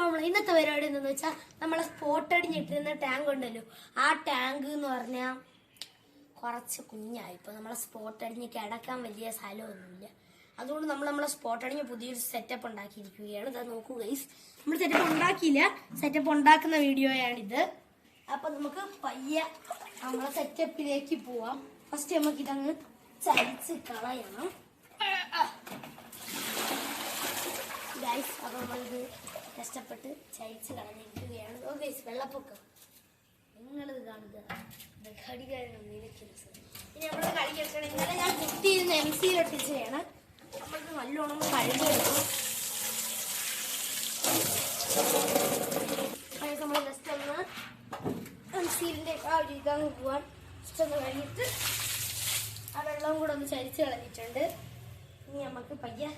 നമ്മൾ ഇന്നത്തെ പരിപാടി എന്താന്ന് വെച്ചാൽ നമ്മളെ സ്പോട്ട് അടിഞ്ഞിട്ടിരുന്ന ടാങ്ക് ഉണ്ടല്ലോ. ആ ടാങ്ക് എന്ന് പറഞ്ഞാൽ കുറച്ച് കുഞ്ഞായി. ഇപ്പൊ നമ്മളെ സ്പോട്ട് അടിഞ്ഞ് കിടക്കാൻ വലിയ സ്ഥലമൊന്നുമില്ല. അതുകൊണ്ട് നമ്മൾ നമ്മളെ സ്പോട്ട് അടിഞ്ഞ് പുതിയൊരു സെറ്റപ്പ് ഉണ്ടാക്കിയിരിക്കുകയാണ്. ഇതാ നോക്കൂ ഗൈസ് നമ്മൾ സെറ്റപ്പ് ഉണ്ടാക്കിയില്ല. സെറ്റപ്പ് ഉണ്ടാക്കുന്ന വീഡിയോയാണിത്. അപ്പൊ നമുക്ക് പയ്യെ നമ്മളെ സെറ്റപ്പിലേക്ക് പോവാം. ഫസ്റ്റ് നമുക്ക് ഇതങ്ങ് ചരിച്ച് കളയണം. ഗൈസ് അപ്പോൾ നമ്മളിത് കഷ്ടപ്പെട്ട് ചൈച്ച് കളഞ്ഞിരിക്കുകയാണ്. ഓ ഗൈസ് വെള്ളപ്പൊക്കം. നിങ്ങളിത് കാണുക. ഘടികാരം നിലയ്ക്കുന്ന ഇനി നമ്മൾ കളി ഇന്നലെ ഞാൻ കുത്തിയിരുന്ന് എം സി ചെയ്യണം. നമ്മൾക്ക് നല്ലോണം കഴുകിയെടുക്കും നമ്മൾ ജസ്റ്റ് ഒന്ന് എം സീലിന്റെ ആ ഒരു ഇതങ്ങ് പോവാൻ ജസ്റ്റ് ഒന്ന് കഴിഞ്ഞിട്ട് ആ വെള്ളവും കൂടെ ഒന്ന് ചരിച്ച് കളഞ്ഞിട്ടുണ്ട്. ഇനി നമുക്ക് പയ്യ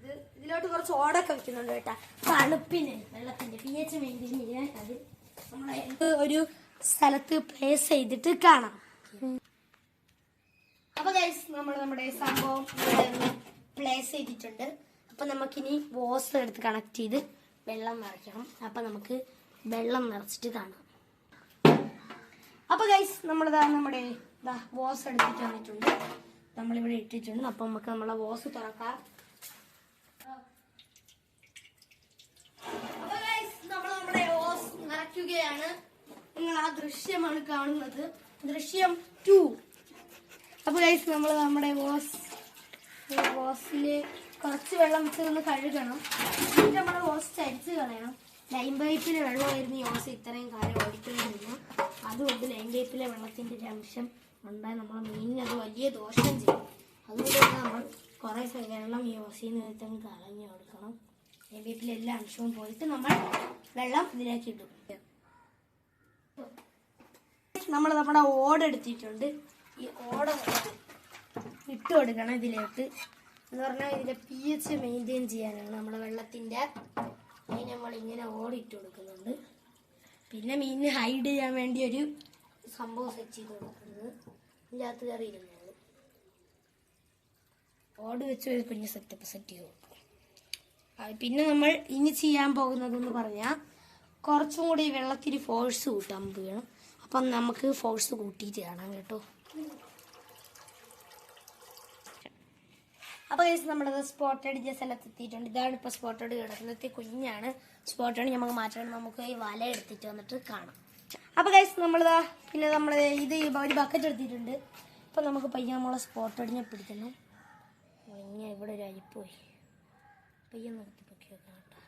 ഇത് ഇതിലോട്ട് കുറച്ച് ഓടൊക്കെ വെക്കുന്നുണ്ട് കേട്ടാ. തണുപ്പിന് വെള്ളത്തിന്റെ പി എച്ച് മെയിന്റെയിൻ ചെയ്യാൻ അത് ഒരു സ്ഥലത്ത് പ്ലേസ് ചെയ്തിട്ട് കാണാം. അപ്പൊ നമ്മൾ നമ്മുടെ സംഭവം പ്ലേസ് ചെയ്തിട്ടുണ്ട്. അപ്പൊ നമുക്കിനി വോസ് എടുത്ത് കണക്ട് ചെയ്ത് വെള്ളം നിറയ്ക്കണം. അപ്പൊ നമുക്ക് വെള്ളം നിറച്ചിട്ട് കാണാം. അപ്പൊ ഗൈസ് നമ്മളിതാ നമ്മുടെ വോസ് എടുത്തിട്ട് വന്നിട്ടുണ്ട്. നമ്മളിവിടെ ഇട്ടിട്ടുണ്ട്. അപ്പൊ നമുക്ക് നമ്മളെ വോസ് തുറക്കാം അപ്പൊ guys, നമ്മൾ നമ്മുടെ ഓസ് നിറയ്ക്കുകയാണ് നിങ്ങൾ ആ ദൃശ്യമാണ് കാണുന്നത്. ദൃശ്യം ടു. അപ്പൊ ഗൈസ് നമ്മൾ നമ്മുടെ ഓസ് ഓസിൽ കുറച്ച് വെള്ളം വെച്ചതൊന്ന് കഴുകണം. എന്നിട്ട് നമ്മുടെ ഓസ് ചരിച്ച് കളയണം. ലൈൻ പൈപ്പിലെ വെള്ളമായിരുന്നു ഈ ഓസ് ഇത്രയും കാലം ഓടിക്കൊണ്ടിരുന്നു അതുകൊണ്ട് ലൈൻ പൈപ്പിലെ വെള്ളത്തിന്റെ ഒരു അംശം ഉണ്ടായി. നമ്മളെ മീനിന് അത് വലിയ ദോഷം ചെയ്യും. അതുകൊണ്ട് നമ്മൾ കുറേ വെള്ളം ഈ ഓസിൽ നിന്ന് കളഞ്ഞു കൊടുക്കണം. ലൈൻ പൈപ്പിലെ എല്ലാ അംശവും പോയിട്ട് നമ്മൾ വെള്ളം ഇതിലേക്ക് ഇടും. നമ്മൾ നമ്മുടെ ഓട് എടുത്തിട്ടുണ്ട്. ഈ ഓട ഇട്ട് കൊടുക്കണം ഇതിലേക്ക്. എന്ന് പറഞ്ഞാൽ ഇതിന്റെ പി എച്ച് മെയിന്റെയിൻ ചെയ്യാനാണ് നമ്മുടെ വെള്ളത്തിന്റെ അതിന് നമ്മൾ ഇങ്ങനെ ഓടിട്ട് കൊടുക്കുന്നുണ്ട്. പിന്നെ മീനിന് ഹൈഡ് ചെയ്യാൻ വേണ്ടി ഒരു സംഭവം സെറ്റ് ചെയ്ത് കൊടുക്കുന്നത്. ഇതിന്റെ അകത്ത് കയറി ഓട് വെച്ച് ഒരു കുഞ്ഞ് സെറ്റപ്പ് സെറ്റ് ചെയ്ത് കൊടുക്കും. പിന്നെ നമ്മൾ ഇനി ചെയ്യാൻ പോകുന്നതെന്ന് പറഞ്ഞാൽ കുറച്ചും കൂടി വെള്ളത്തിൽ ഫോഴ്സ് കൂട്ടാൻ പോവുകയാണ്. അപ്പം നമുക്ക് ഫോഴ്സ് കൂട്ടിയിട്ട് കാണാം കേട്ടോ. അപ്പോൾ കേസ് നമ്മുടെ സ്പോട്ട് അടിച്ച സ്ഥലത്ത് എത്തിയിട്ടുണ്ട്. ഇതാണ് ഇപ്പോൾ സ്പോട്ട് അടി കിടക്കുന്നത്. കുഞ്ഞാണ്. സ്പോട്ട് അടി നമുക്ക് മാറ്റണം നമുക്ക് ഈ വല എടുത്തിട്ട് വന്നിട്ട് കാണാം. അപ്പോൾ കേസ് നമ്മളിതാ പിന്നെ നമ്മൾ ഇത് ഒരു ബക്കറ്റ് എടുത്തിട്ടുണ്ട്. ഇപ്പം നമുക്ക് പയ്യെ നമ്മളെ സ്പോട്ട് അടിഞ്ഞെ പിടിക്കണം ഇങ്ങനെ ഇവിടെ ഒരു അരിപ്പോയി പയ്യെ നിർത്തി പൊക്കി വെക്കണം കേട്ടോ.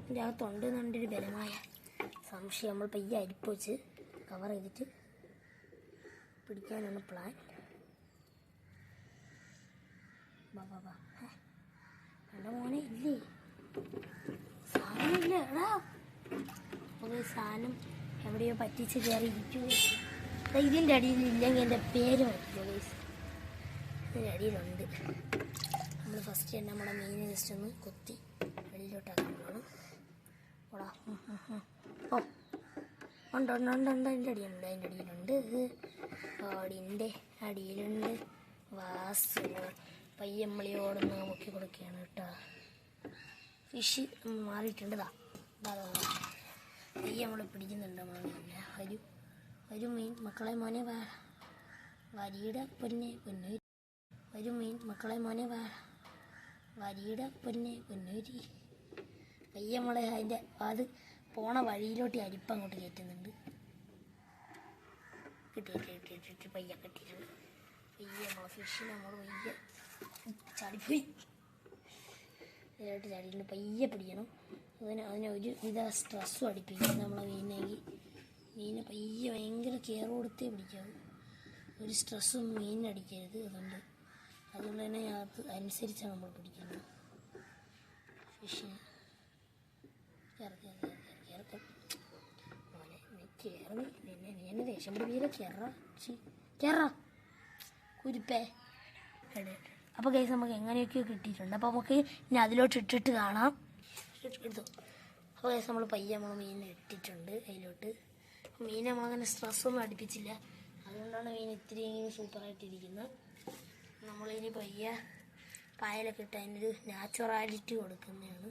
ഇതിന്റെ അകത്തുണ്ട് എന്നുണ്ടൊരു ബലമായ സംശയം. നമ്മൾ പയ്യെ അരിപ്പ് വെച്ച് കവർ ചെയ്തിട്ട് പിടിക്കാനാണ് പ്ലാൻ. എന്റെ മോനെ ഇല്ലേ? സാധനമില്ല എടാ. ഒരു സാധനം എവിടെയോ പറ്റിച്ച് കയറി ഇരിക്കൂ ദാ ഇതിന്റെ അടിയിൽ ഇല്ലെങ്കിൽ എന്റെ പേര് പറ്റില്ല ഇതിന്റെ അടിയിലുണ്ട്. നമ്മൾ ഫസ്റ്റ് തന്നെ നമ്മുടെ മീൻ ജസ്റ്റ് ഒന്ന് കൊത്തി വെളിയിലോട്ടാക്കാൻ പോകണം ഓടാ. ഓ ഉണ്ട് ഉണ്ട് ഉണ്ട് ഉണ്ട് അതിന്റെ അടിയിലുണ്ട് അതിന്റെ അടിയിലുണ്ട്. ഓടിന്റെ അടിയിലുണ്ട്. വാസു പയ്യമ്മളി ഓടുന്ന മുക്കി കൊടുക്കുകയാണ് കേട്ടോ. ഫിഷ് മാറിയിട്ടുണ്ട് ദാ. ദാ, ദാ, ദാ. പയ്യെ നമ്മൾ പിടിക്കുന്നുണ്ട് മാറിയില്ല ഒരു ഒരു മീൻ മക്കളെ മോനെ വാ. വരിയുടെ പൊന്നെ പൊന്നൂരി. ഒരു മീൻ മക്കളെ മോനെ വാ. വരിയുടെ പൊന്നെ പൊന്നൂരി. പയ്യമ്മളെ അതിന്റെ അത് പോണ വഴിയിലോട്ട് അരിപ്പ് അങ്ങോട്ട് കയറ്റുന്നുണ്ട്. കിട്ടി കിട്ടി പയ്യെ കിട്ടിയിട്ടുണ്ട്. പയ്യ നമ്മളെ ഫിഷിനെ നമ്മൾ പയ്യ ചാടിപ്പോയി. ഇതിലോട്ട് ചാടിയിട്ട് പയ്യ പിടിക്കണം. അതിന് അതിന് ഒരു വിധ സ്ട്രെസ്സും അടിപ്പിക്കും. നമ്മളെ മീനിനെങ്കിൽ മീനെ പയ്യ ഭയങ്കര കെയർ കൊടുത്തേ പിടിക്കാവും. ഒരു സ്ട്രെസ്സും മീനടിക്കരുത് അതുകൊണ്ട്. അതുകൊണ്ട് തന്നെ അത് അനുസരിച്ചാണ് നമ്മൾ പിടിക്കുന്നത്. ഫിഷിനെ ഇറക്കി. ഇറക്കി ഇറക്കി മോനെ നീ കയറി നിന്നെ നീ എന്നെ ദേഷ്യം കയറ കുരുപ്പേ. അപ്പോൾ കേസ് നമുക്ക് എങ്ങനെയൊക്കെയോ കിട്ടിയിട്ടുണ്ട്. അപ്പോൾ നമുക്ക് ഇനി അതിലോട്ട് ഇട്ടിട്ട് കാണാം. എടുത്തു അപ്പോൾ കേസ് നമ്മൾ പയ്യെ നമ്മൾ മീനിനെ ഇട്ടിട്ടുണ്ട് അതിലോട്ട് മീൻ നമ്മളങ്ങനെ സ്ട്രെസ്സൊന്നും അടുപ്പിച്ചില്ല. അതുകൊണ്ടാണ് മീൻ ഇത്തിരി സൂപ്പറായിട്ടിരിക്കുന്നത് നമ്മളിനി പയ്യെ പായലൊക്കെ ഇട്ട് അതിനൊരു നാച്ചുറാലിറ്റി കൊടുക്കുന്നതാണ്.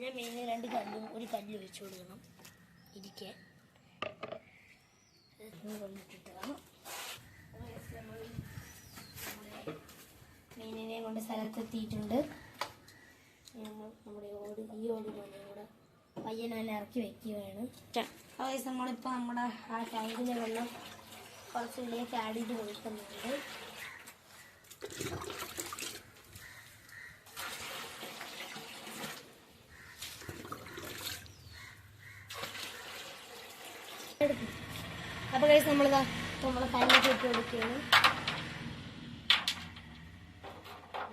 പിന്നെ മെയിൻ രണ്ട് കല്ലും ഒരു കല്ല് വെച്ച് കൊടുക്കണം. ഇരിക്കാൻ ഇത് മീനിനെ കൊണ്ട് സ്ഥലത്തെത്തിയിട്ടുണ്ട്. നമ്മുടെ ഓട് ഈ ഓട് കൂടെ പയ്യനെ ഇറക്കി വെക്കുകയാണ്. അതായത് നമ്മളിപ്പോൾ നമ്മുടെ ആ ടാങ്കിലെ വെള്ളം കുറച്ച് ഇതിലേക്ക് ആഡ് ചെയ്ത് കൊടുക്കുന്നുണ്ട്. അപ്പൊ കഴിച്ച് നമ്മളിതാ നമ്മളെ കല്ല് ഇട്ട് കൊടുക്കുകയാണ്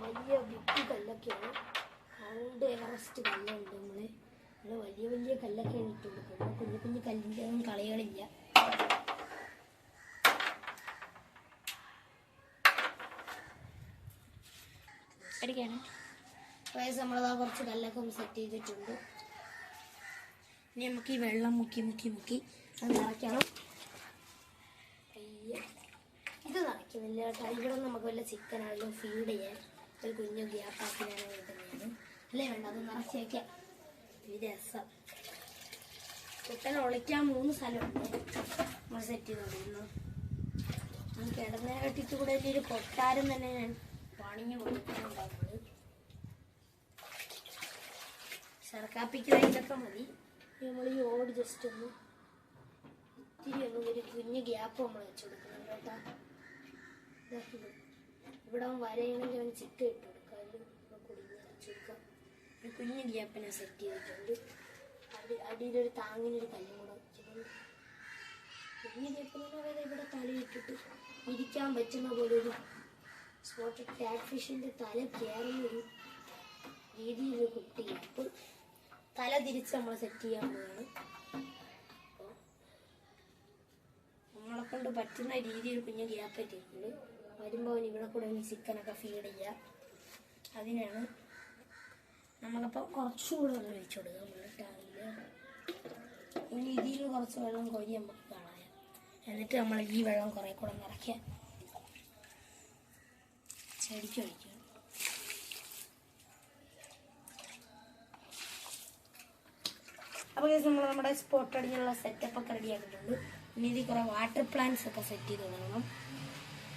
വലിയ ബിഗ് കല്ലൊക്കെയാണ്. എവറസ്റ്റ് കല്ലുണ്ട് നമ്മൾ. നമ്മൾ വലിയ വലിയ കല്ലൊക്കെയാണ് ഇട്ട് കൊടുക്കുന്നത്. കുഞ്ഞു കുഞ്ഞു കല്ലിന്റെ ഒന്നും കളികളില്ല. നമ്മളതാ കുറച്ച് കല്ലൊക്കെ സെറ്റ് ചെയ്തിട്ടുണ്ട്. ഇനി നമുക്ക് ഈ വെള്ളം മുക്കി മുക്കി മുക്കി നിറയ്ക്കണം. ഇത് നിറയ്ക്കുന്നില്ല കേട്ടോ. ഇവിടെ നമുക്ക് വല്ല ചിക്കൻ ആണെങ്കിലും ഫീഡ് ചെയ്യാൻ ഒരു കുഞ്ഞു ഗ്യാപ്പാക്കിനാണ് അല്ലേ? വേണ്ട അത് നിറച്ച് വയ്ക്കാം ഈ രസം. കുട്ടനെ ഒളിക്കാൻ മൂന്ന് സ്ഥലമുണ്ട്. നമ്മൾ സെറ്റ് ചെയ്ത് കൊടുക്കുന്നു നമുക്ക് കെട്ടിട്ട് കൂടെ ഒരു കൊട്ടാരം തന്നെ ഞാൻ പണിഞ്ഞു കൊടുക്കുന്നുണ്ടാവുന്നത് സർക്കാപ്പിക്ക് ഇതൊക്കെ മതി. നമ്മൾ ഈ ഓട് ജസ്റ്റ് ഒന്ന് ഇത്തിരി ഒരു കുഞ്ഞ് ഗ്യാപ്പ് നമ്മൾ വെച്ച് കൊടുക്കണം കേട്ടാ. ഇവിടെ വരയാണെങ്കിൽ അവൻ ചിക്ക ഇട്ട് കൊടുക്കാം. കൊടുക്കാം. ഒരു ഗ്യാപ്പിനെ സെറ്റ് ചെയ്തിട്ടുണ്ട്. അടി അടിയിലൊരു താങ്ങിനൊരു കല്ലും കൂടെ വെച്ചിട്ടുണ്ട്. കുഞ്ഞ് ഗ്യാപ്പിനെ പറയുന്നത് ഇവിടെ തലയിട്ടിട്ട് ഇരിക്കാൻ പറ്റുന്ന പോലെ ഒരു സ്പോട്ടഡ് ക്യാറ്റ് തല തല കയറുന്നൊരു രീതിയിൽ കുട്ടി. അപ്പോൾ തല തിരിച്ച് നമ്മൾ സെറ്റ് ചെയ്യാൻ പോവാണ്. നമ്മളെ കൊണ്ട് പറ്റുന്ന രീതിയിൽ കുഞ്ഞ് ഗ്യാപ്പ് എത്തിയിട്ടുണ്ട് വരുമ്പോൾ ഇവിടെ കൂടെ ചിക്കനൊക്കെ ഫീഡ് ചെയ്യുക അതിനാണ് നമ്മളിപ്പോൾ കുറച്ചുകൂടെ വെള്ളം ഒഴിച്ചു കൊടുക്കുക. നമ്മുടെ ടാങ്കിൽ ഇനി നിന്ന് കുറച്ച് വെള്ളം കൊഴി നമുക്ക് കളയാം. എന്നിട്ട് നമ്മൾ ഈ വെള്ളം കുറേ കൂടെ നിറയ്ക്കുക ചെടിക്ക് അപ്പോൾ നമ്മൾ നമ്മുടെ സ്പോട്ട് അടിഞ്ഞുള്ള സെറ്റപ്പ് ഒക്കെ റെഡി ആക്കിയിട്ടുണ്ട്. ഇനി ഇതിൽ കുറേ വാട്ടർ പ്ലാന്റ്സ് ഒക്കെ സെറ്റ് ചെയ്ത് തുടങ്ങണം.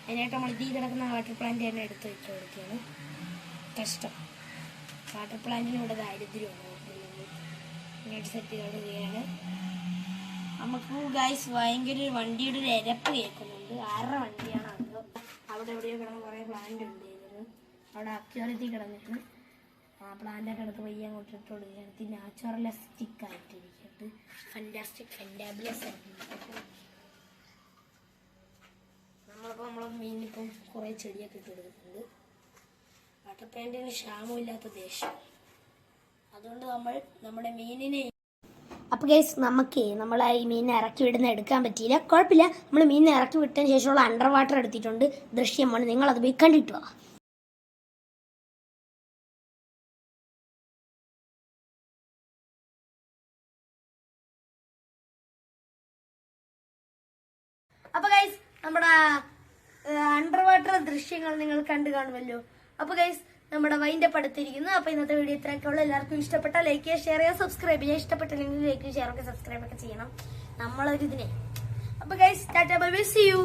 അതിനായിട്ട് നമ്മൾ ഇതിൽ കിടക്കുന്ന വാട്ടർ പ്ലാന്റ് തന്നെ എടുത്ത് വെച്ച് കൊടുക്കുകയാണ്. കഷ്ടം. വാട്ടർ പ്ലാന്റിന് ഇവിടെ ദാരിദ്ര്യമാണ്. ഇങ്ങോട്ട് സെറ്റ് ചെയ്ത് കൊടുക്കുകയാണ് നമുക്ക് ഗൈസ് ഭയങ്കര വണ്ടിയുടെ ഒരു എരപ്പ് കേൾക്കുന്നുണ്ട്. ആറര വണ്ടിയാണ് അവിടെ എവിടെയോ കിടന്ന് കുറേ പ്ലാന്റ് ഉണ്ട് അവിടെ അക്യൂറിറ്റി കിടന്നിട്ട്. ആ പ്ലാന്റൊക്കെ എടുത്ത് പയ്യെ അങ്ങോട്ട് ഇട്ട് കൊടുക്കുകയാണ്. ഇത് നാച്ചുറലിസ്റ്റിക് ആയിട്ടിരിക്കട്ട്. ഫന്റാസ്റ്റിക് ഫെന്റാബിലസ് ആയിട്ടിരിക്കട്ടെ. നമ്മളിപ്പോൾ നമ്മളെ മീനിപ്പം കുറേ ചെടിയൊക്കെ ഇട്ട് കൊടുക്കുന്നുണ്ട്. വാട്ടർ പ്ലാന്റിന് ക്ഷാമമില്ലാത്ത ദേശം. അതുകൊണ്ട് നമ്മൾ നമ്മുടെ മീനിനെ അപ്പോൾ ഗൈസ് നമുക്ക് നമ്മൾ ഈ മീനിനെ ഇറക്കി വിടുന്ന എടുക്കാൻ പറ്റിയില്ല. കുഴപ്പമില്ല. നമ്മൾ മീനിനെ ഇറക്കി വിട്ടതിന് ശേഷമുള്ള അണ്ടർ വാട്ടർ എടുത്തിട്ടുണ്ട് ദൃശ്യമാണ് നിങ്ങളത് പോയി കണ്ടിട്ട് നമ്മുടെ അണ്ടർ വാട്ടർ ദൃശ്യങ്ങൾ നിങ്ങൾ കണ്ടു കാണുമല്ലോ. അപ്പൊ ഗൈസ് നമ്മുടെ വൈൻഡ് അപ്പ് അടുത്തിരിക്കുന്നു. അപ്പൊ ഇന്നത്തെ വീഡിയോ ഇത്രയൊക്കെ ഉള്ളു എല്ലാവർക്കും ഇഷ്ടപ്പെട്ട ലൈക്ക് ചെയ്യുക ഷെയർ ചെയ്യുക സബ്സ്ക്രൈബ് ചെയ്യുക. ഇഷ്ടപ്പെട്ടില്ലെങ്കിൽ ലൈക്ക് ഷെയർ ഒക്കെ സബ്സ്ക്രൈബ് ഒക്കെ ചെയ്യണം. നമ്മളൊരു ഇതിനെ. അപ്പൊ guys tata bye bye see you